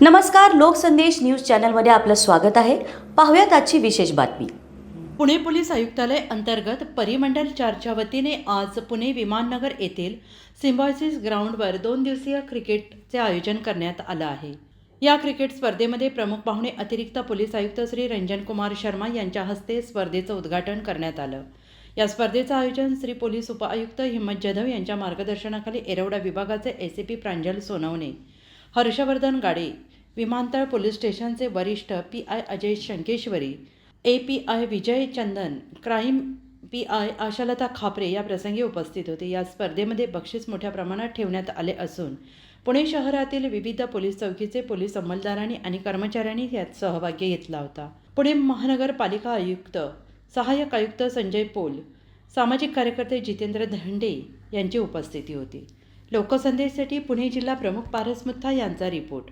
नमस्कार लोकसंदेश न्यूज चॅनलमध्ये आपलं स्वागत आहे. पाहूयात आजची विशेष बातमी. पुणे पोलीस आयुक्तालय अंतर्गत परिमंडल चारच्या वतीने आज पुणे विमाननगर येथील सिम्बॉयसिस ग्राउंडवर दोन दिवसीय क्रिकेटचे आयोजन करण्यात आलं आहे. या क्रिकेट स्पर्धेमध्ये प्रमुख पाहुणे अतिरिक्त पोलीस आयुक्त श्री रंजन कुमार शर्मा यांच्या हस्ते स्पर्धेचं उद्घाटन करण्यात आलं. या स्पर्धेचं आयोजन श्री पोलीस उपआयुक्त हिम्मत जाधव यांच्या मार्गदर्शनाखाली एरवडा विभागाचे एसीपी प्रांजल सोनवणे हर्षवर्धन गाडे विमानतळ पोलीस स्टेशनचे वरिष्ठ P I Ajay Shankeshwari A P I Vijay Chandan crime P I Ashalata Khapre या प्रसंगी उपस्थित होते. या स्पर्धेमध्ये बक्षीस मोठ्या प्रमाणात ठेवण्यात आले असून पुणे शहरातील विविध पोलीस चौकीचे पोलीस अंमलदारांनी आणि कर्मचाऱ्यांनी यात सहभागी घेतला होता. पुणे महानगरपालिका आयुक्त सहाय्यक आयुक्त संजय पोल सामाजिक कार्यकर्ते जितेंद्र धंडे यांची उपस्थिती होती. लोकसंदेशसाठी पुणे जिल्हा प्रमुख पारस मुथा यांचा रिपोर्ट.